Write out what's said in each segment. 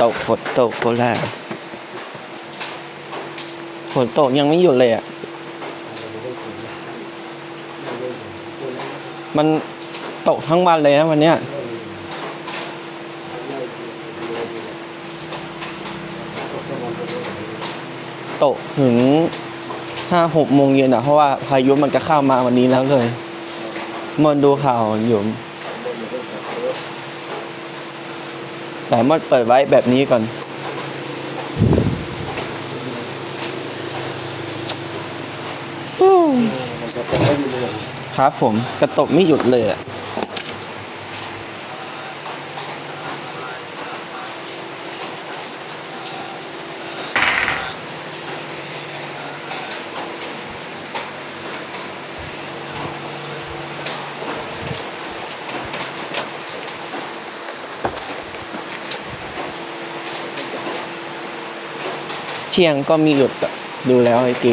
ไอ้ฝนตกฝนตกโคราชฝนตกยังไม่หยุดเลยอะ มันตกทั้งวันเลยนะวันเนี้ยตกถึงห้าหกโมงเย็นอะ เพราะว่าพายุมันจะเข้ามาวันนี้แล้วเลยมันดูข่าวอยู่ แต่มันเปิดไว้แบบนี้ก่อน ครับผมกระตกไม่หยุดเลยอะ เชียงก็มีหยุดอะดูแล้วไอ้กี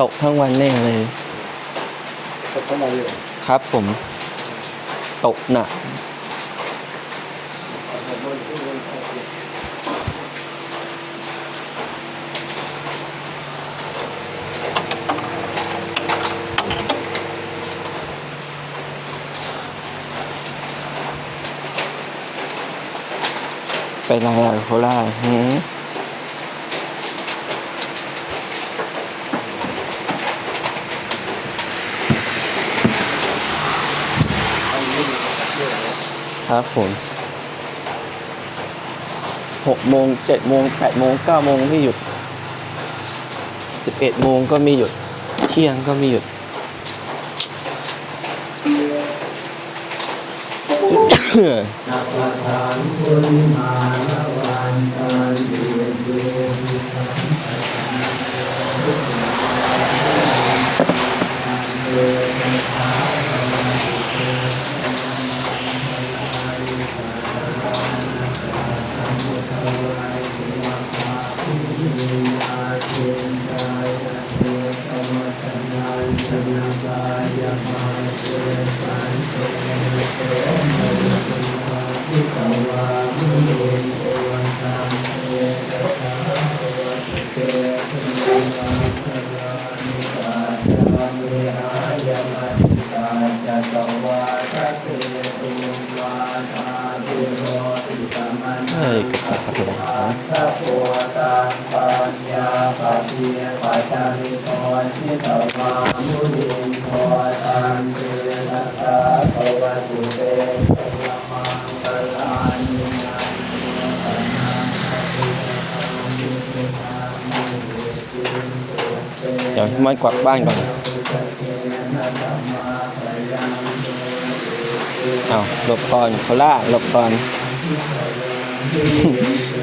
ตกทั้งวันแน่เลย ตกเข้ามาเลยครับผม ตกหนัก ไปไรอ่โคราชหืมครับผมหกโมงเจ็ดโมงแปดโมงเก้าโมงไม่หยุดสิบเอ็ดโมงก็ไม่หยุด เที่ยงก็ไม่หยุด นาประทานคุณมาลวันกัน เตเดี๋ยวมักวาดบ้านก่อนเอาหลบก่อนโคล่าหลบก่อน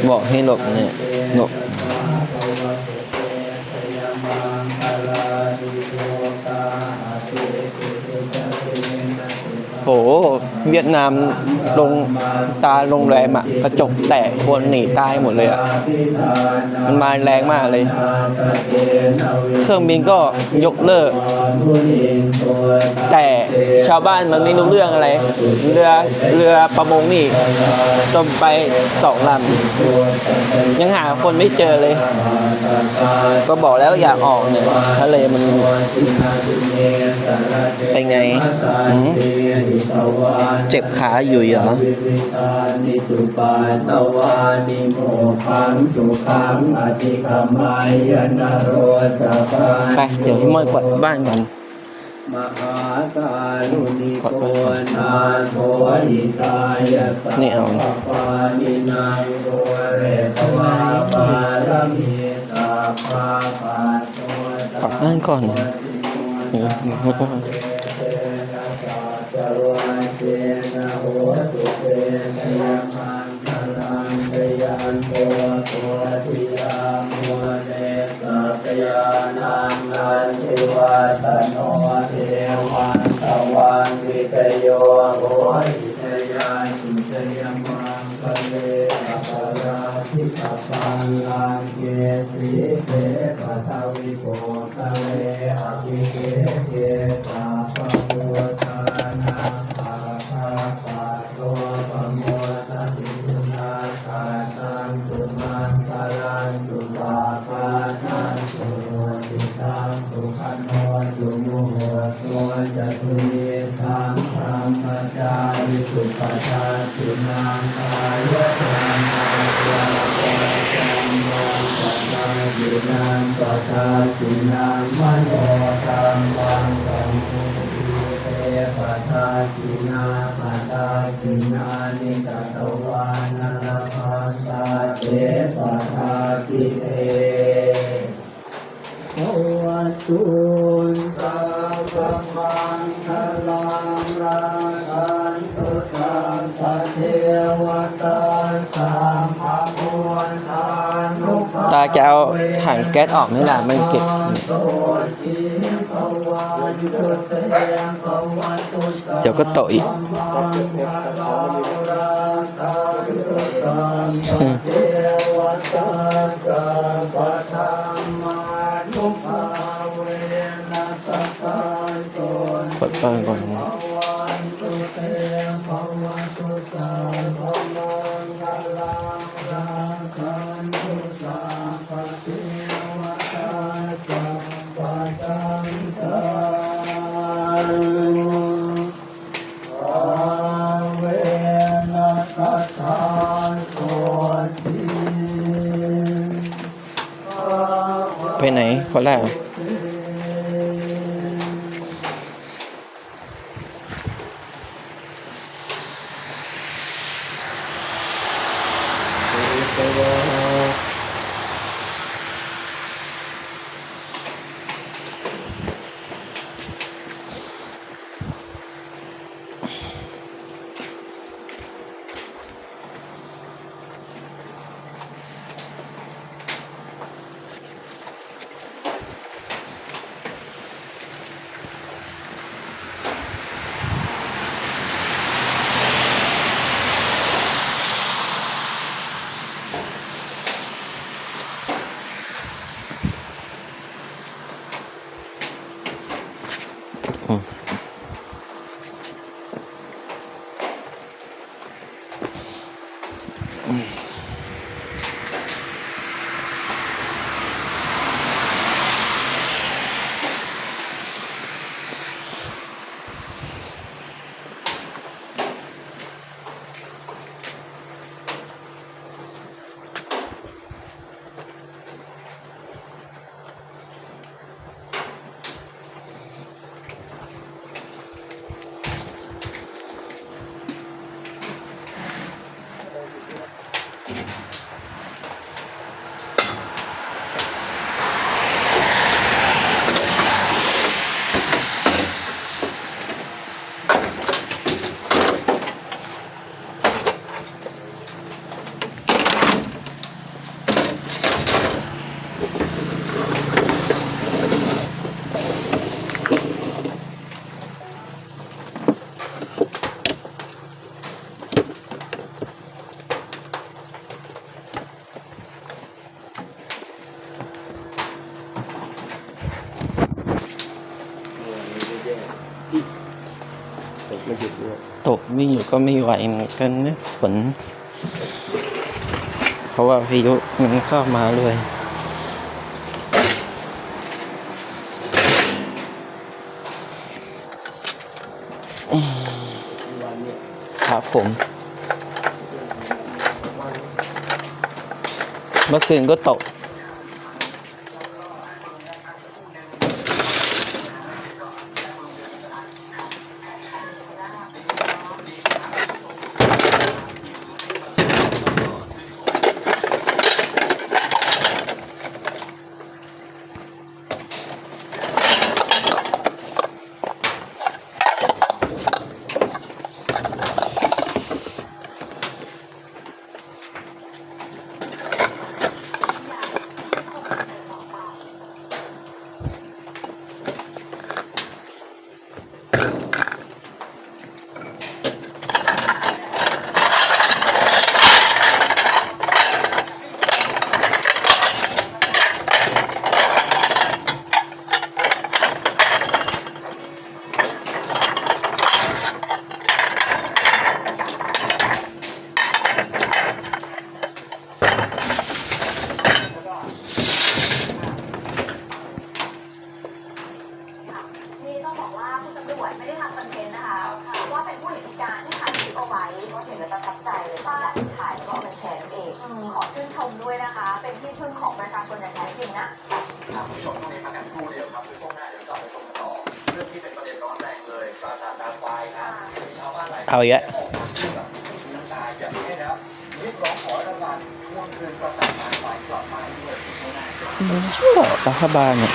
บอกให้หลบเนี่ยหลบโห เวียดนามลงตาโรงแรมอะกระจกแตกคนหนีตายหมดเลยอะมันมาแรงมากเลย เครื่องบินก็ยกเลิก แต่ ชาวบ้านมันไม่รู้เรื่องอะไร เรือเรือประมงนี่จมไปสองลำยังหาคนไม่เจอเลย ก็บอกแล้วอยากออกเนี่ยทะเลมันเป็นไง เจ็บขาอยู่เหรอไปเดี๋ยวพี่มอนกวาดบ้านก่อน มหาการุณิโกนาโทหิตายะสัพนี่เอาพปานินางโกเรตวาปารมีสัพพะปัตโตกลับบ้านก่อนสวะเจนะโหตุเตชยมังคลังชยันโตโตติยามุเนสัพยานังนันทิวัตโน วันตวันวิเตโยโหหิตยาสุเตยมังคะเลอปาราทิปะปังลังเกสีเสปะทวิโกคะเลอภิเกเกตาปะ ปะทาตินังมโนธรรมังกัมมุติเตปะทาตินาปะทาตินานิกตวานาลพันตาเตปะทาติเตภวตุนสัพพมังคลังรักั แกเอาถังแก๊สออกนี่แหละมันเก็บเดี๋ยวก็โตอีกมังคลังรักันตุสัมปะเทวตาสัมปกดป้างก่อน ไปไหนคนแรกต กไม่อยู่ก็ไม่ไหวเหมือนกันนะฝน เพราะว่าพายุมันเข้ามาเลยครับผม เมื่อคืนก็ตก เอาเยอะชั่วรัฐบาลเนี่ย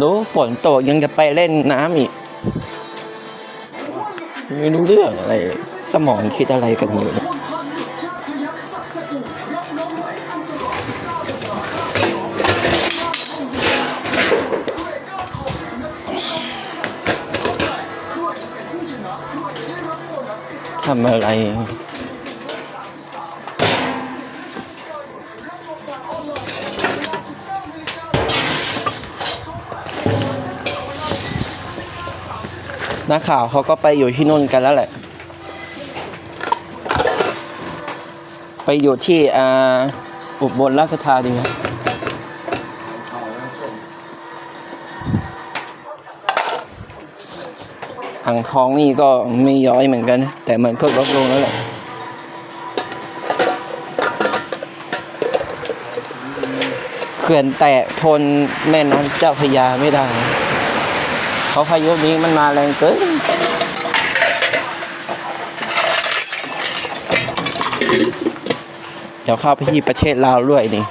ดูฝนตกยังจะไปเล่นน้ำอีก ไม่รู้เรื่องอะไร สมองคิดอะไรกันอยู่ทำอะไร นักข่าวเขาก็ไปอยู่ที่นู่นกันแล้วแหละ ไปอยู่ที่อ่าอุบลราชธานีอ่างทองนี่ก็ไม่ย้อยเหมือนกัน แต่เหมือนก็ลดลงแล้วแหละเขื่อนแตกทนแม่น้ำเจ้าพยาไม่ได้ เพราะพายุนี้มันมาแรงเกินเดี๋เข้าไปที่ประเทศลาวด้วยนี่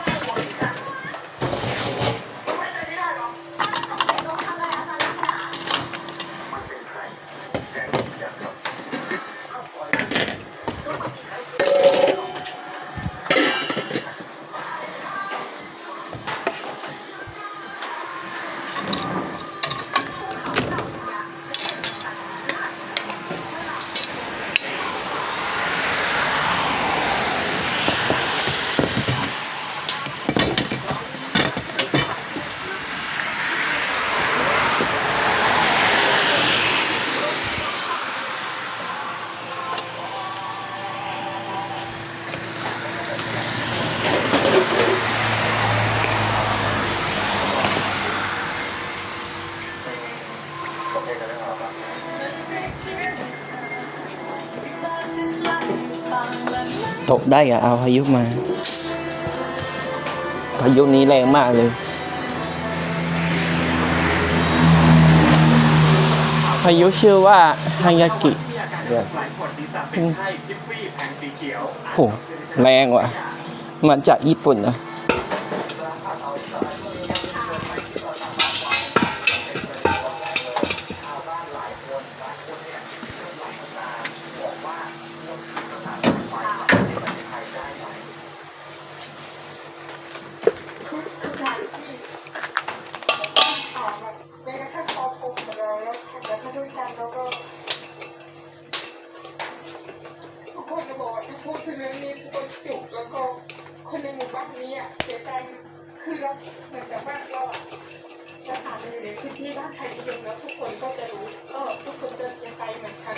ตกได้อะเอาพายุมาพายุนี้แรงมากเลย พายุชื่อว่าฮายากิโหแรงว่ะ มาจากญี่ปุ่นนะ บ้านนี้อะเสียใจคือเราเหมือนกับว่าเราอะจะผ่านไปอยู่ในพื้นที่บ้านไทยนิยมแล้วทุกคนก็จะรู้เออทุกคนจะเสียใจเหมือนกัน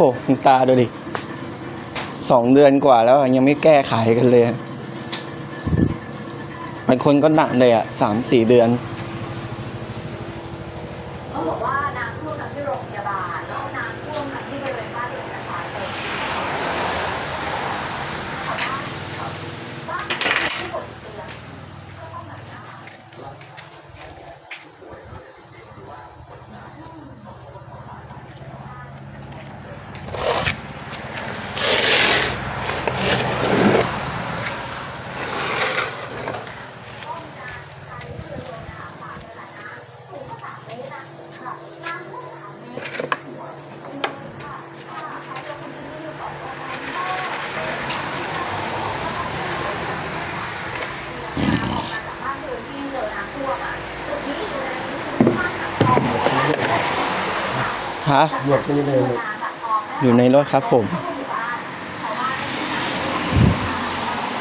โหคุตาดูดิสองเดือนกว่าแล้วยังไม่แก้ไขกันเลยบางคนก็หนักเลยอะสามสี่เดือน ฮะอยู่ในรถครับผม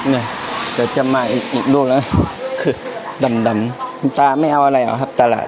เนี่ยเดี๋ยวจะมาอีกอีกลูกแล้วคือดำดำตาไม่เอาอะไรหรอครับตลาด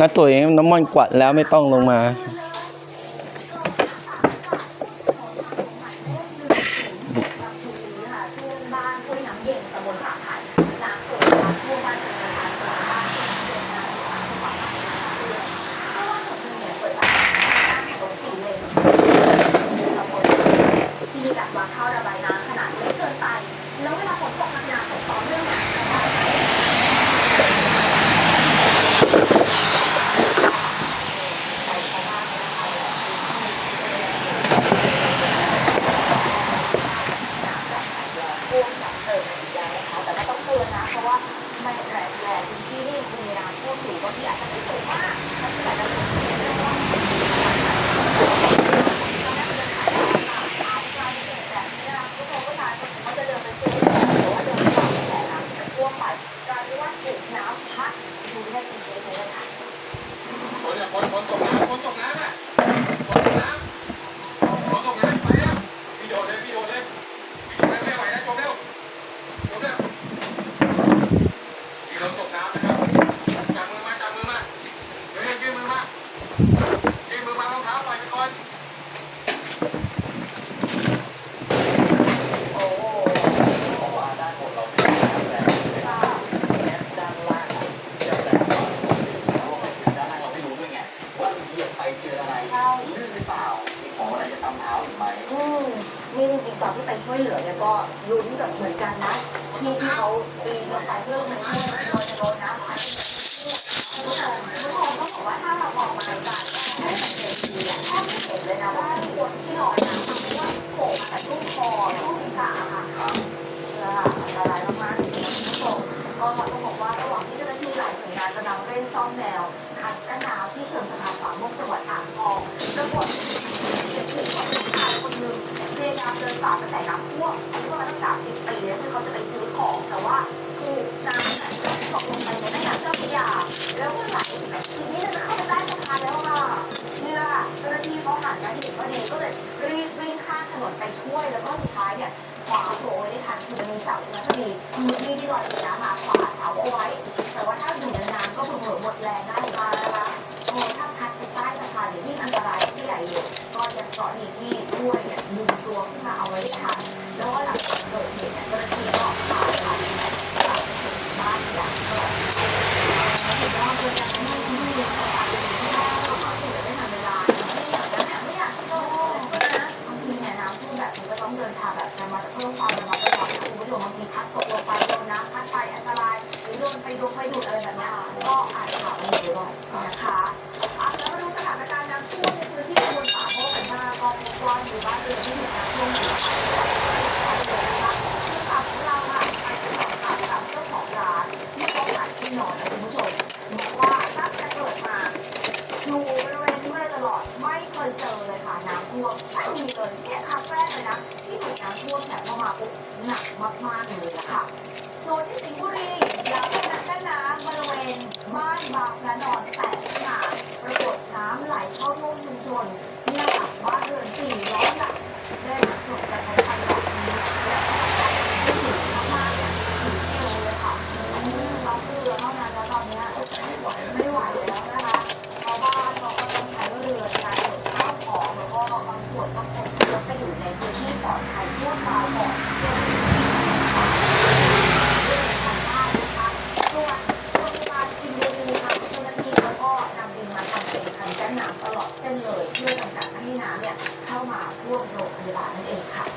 น้าวเองน้ำมันกวาดแล้วไม่ต้องลงมา ถนนไปช่วย แล้วก็สุดท้ายเนี่ยขวาโผล่ได้ทันคือมีเสาแล้วก็มีมือที่ที่ลอยน้ำมาขวาเสาเอาไว้ แต่ว่าถ้าอยู่นานๆก็เผลอหมดแรงได้มานะคะโอ้ถ้าพัดไปใต้สะพานหรือที่อันตรายที่ใหญ่อยู่ก็ยังเกาะหนีที่ช่วยเนี่ยดึงตัวขึ้นมาเอาไว้ได้ทันแล้วก็หลังจากเกิดเหตุเนี่ยเจ้าหน้าที่ก็พาไปกลับบ้านอย่างปลอดภัยแล้วก็ยังไม่ได้ มีพัดตกลงไปโดนน้ำพัดไปอันตรายหรือโดนไปโดนไปดูดอะไรแบบนี้ก็อาจจะไม่ได้นะคะ ร่วมโรงพยาบาลนั่นเองค่ะ